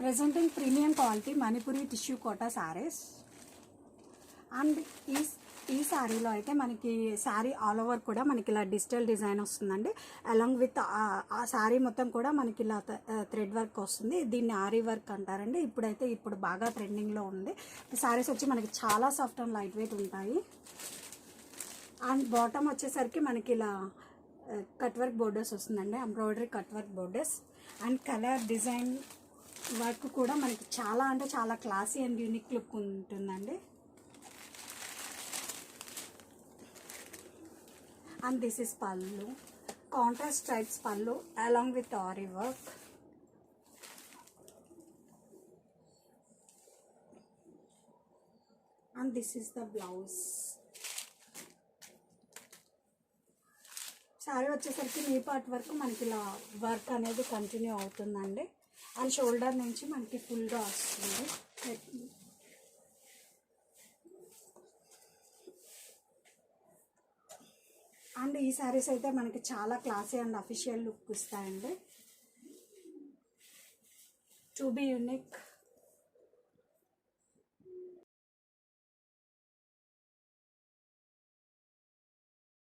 Presenting premium quality Manipuri tissue Kota sarees and ఈ ఈ శారీలో అయితే మనకి శారీ ఆల్ ఓవర్ కూడా మనకి ఇలా డిజిటల్ డిజైన్ వస్తుందండి. అలాంగ్ విత్ ఆ శారీ మొత్తం కూడా మనకి ఇలా థ్రెడ్ వర్క్ వస్తుంది. దీన్ని ఆరీ వర్క్ అంటారండి. ఇప్పుడైతే ఇప్పుడు బాగా ట్రెండింగ్లో ఉంది. శారీస్ వచ్చి మనకి చాలా సాఫ్ట్ అండ్ లైట్ వెయిట్ ఉంటాయి. అండ్ బాటమ్ వచ్చేసరికి మనకి ఇలా కట్ వర్క్ బోర్డర్స్ వస్తుందండి. Embroidery cut work borders and colour design work కూడా మనకి చాలా అంటే చాలా క్లాసీ అండ్ యూనిక్ లుక్ ఉంటుందండి. And this is pallu. Contrast types pallu along with aari work and this is the blouse saree వచ్చేసరికి నీ part వరకు మనకి ఇలా వర్క్ అనేది కంటిన్యూ అవుతుందండి. అండ్ షోల్డర్ నుంచి మనకి ఫుల్గా వస్తుంది. అండ్ ఈ శారీస్ అయితే మనకి చాలా classy and official look ఇస్తాయండి. To be unique